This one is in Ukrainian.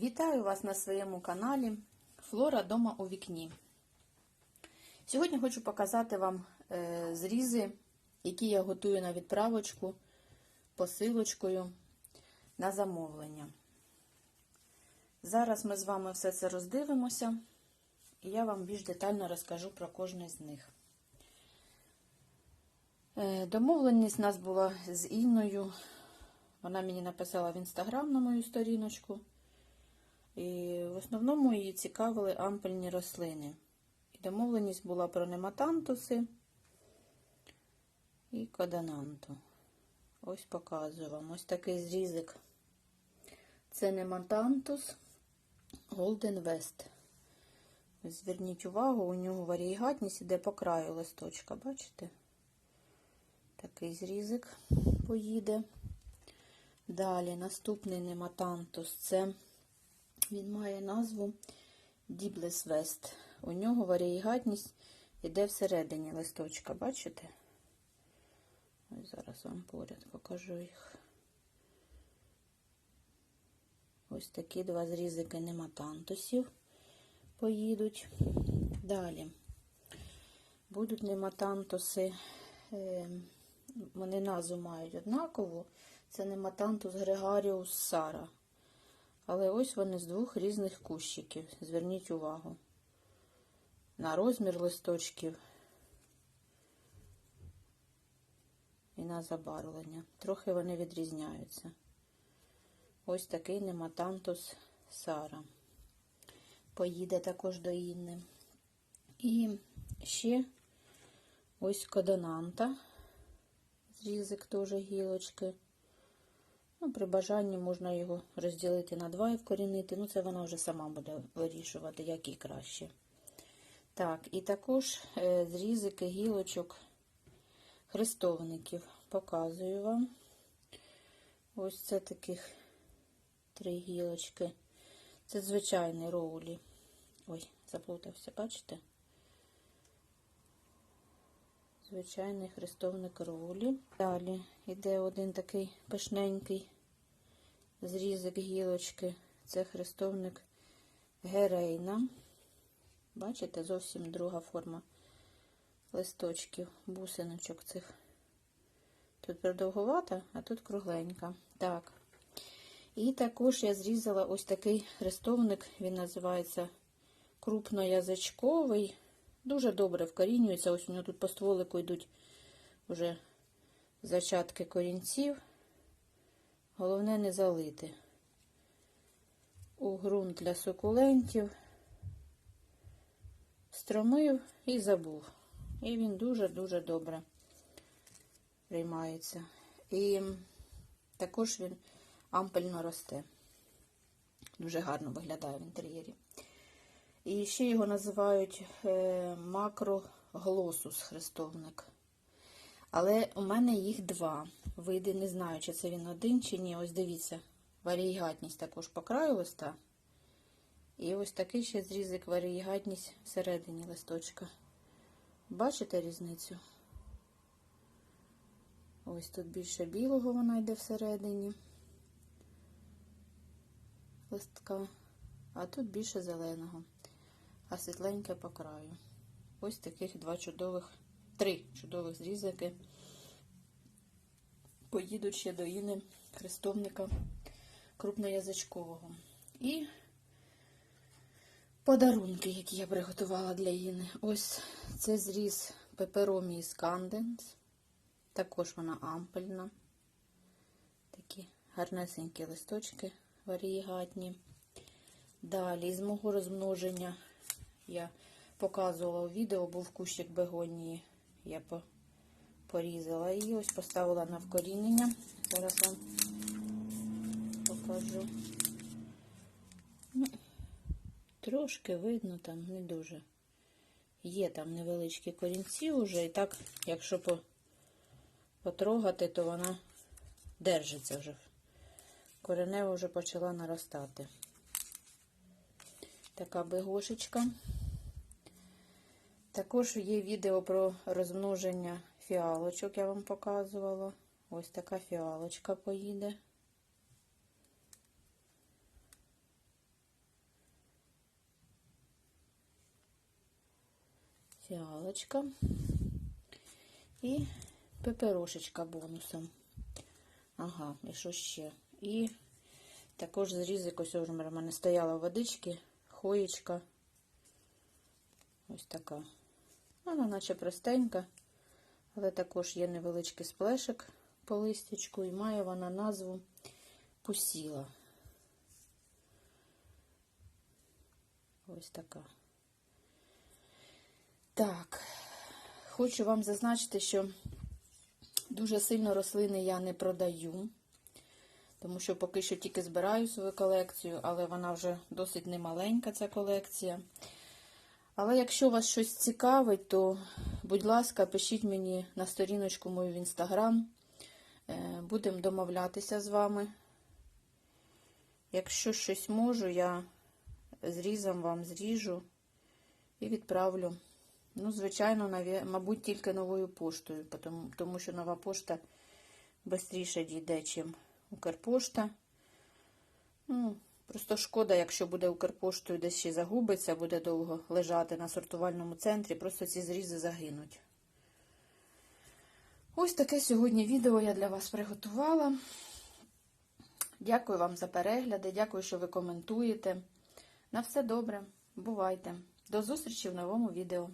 Вітаю вас на своєму каналі Флора дома у вікні. Сьогодні хочу показати вам е, зрізи, які я готую на відправочку посилочкою на замовлення. Зараз ми з вами все це роздивимося, і я вам більш детально розкажу про кожне з них. Е, Домовленість у нас була з Інною. Вона мені написала в інстаграм на мою сторіночку. І в основному її цікавили ампельні рослини. І домовленість була про нематантуси і кадананту. Ось показую вам. Ось такий зрізик. Це нематантус Golden West. Зверніть увагу, у нього варієгатність іде по краю листочка, бачите? Такий зрізик поїде. Далі наступний нематантус це він має назву Діблес Вест. У нього варієгатність йде всередині листочка, бачите? Ось зараз вам поряд покажу їх. Ось такі два зрізики нематантусів поїдуть. Далі будуть нематантуси, е, вони назву мають однакову. Це нематантус Грегаріус Сара. Але ось вони з двох різних кущиків. Зверніть увагу. На розмір листочків і на забарвлення. Трохи вони відрізняються. Ось такий нематантус Сара. Поїде також до Інни. І ще ось кодонанта. Зрізик теж гілочки. Ну, При бажанні можна його розділити на два і вкорінити. Ну, це вона вже сама буде вирішувати, як і краще. Так, і також е, зрізики гілочок хрестовників. Показую вам. Ось це таких три гілочки. Це звичайний роулі. Ой, заплутався, бачите? Звичайний хрестовник роулі. Далі йде один такий пишненький зрізик гілочки. Це хрестовник Герейна. Бачите, зовсім друга форма листочків, бусиночок цих. Тут продовгувата, а тут кругленька. Так. І також я зрізала ось такий хрестовник, він називається крупноязичковий. Дуже добре вкорінюється. Ось у нього тут по стволику йдуть вже зачатки корінців. Головне не залити. У ґрунт для сукулентів стромив і забув. І він дуже-дуже добре приймається. І також він ампельно росте. Дуже гарно виглядає в інтер'єрі. І ще його називають е, макроглосус хрестовник. Але у мене їх два види. Не знаю, чи це він один, чи ні. Ось дивіться, варієгатність також по краю листа. І ось такий ще зрізик варієгатність всередині листочка. Бачите різницю? Ось тут більше білого вона йде всередині листка, а тут більше зеленого, а світленьке по краю. Ось таких два чудових, три чудових зрізики поїдуть ще до Іни хрестовника крупноязичкового. І подарунки, які я приготувала для Іни. Ось це зріз пеперомії сканденс. Також вона ампельна. Такі гарнесенькі листочки варієгатні. Далі, з мого розмноження я показувала у відео, був кущик бегонії. Я порізала її, ось поставила на вкорінення. Зараз вам покажу. Ну, Трошки видно, там не дуже. Є там невеличкі корінці вже, і так, якщо по, потрогати, то вона держиться вже. Коренева вже почала наростати. Така бегошечка. Також є відео про розмноження фіалочок, я вам показувала. Ось така фіалочка поїде. Фіалочка і пеперошечка бонусом. Ага, і що ще? І також зрізик ось у мене стояла водички, хоєчка. Ось така. Вона наче простенька, але також є невеличкий сплешик по листячку і має вона назву Пусіла. Ось така. Так, хочу вам зазначити, що дуже сильно рослини я не продаю, тому що поки що тільки збираю свою колекцію, але вона вже досить немаленька, ця колекція. Але якщо вас щось цікавить, то, будь ласка, пишіть мені на сторіночку мою в інстаграм. Е, Будемо домовлятися з вами. Якщо щось можу, я зрізом вам зріжу і відправлю. Ну, звичайно, мабуть, тільки новою поштою, тому, що нова пошта швидше дійде, чим Укрпошта. Ну, просто шкода, якщо буде Укрпоштою десь ще загубиться, буде довго лежати на сортувальному центрі, просто ці зрізи загинуть. Ось таке сьогодні відео я для вас приготувала. Дякую вам за перегляди, дякую, що ви коментуєте. На все добре, бувайте. До зустрічі в новому відео.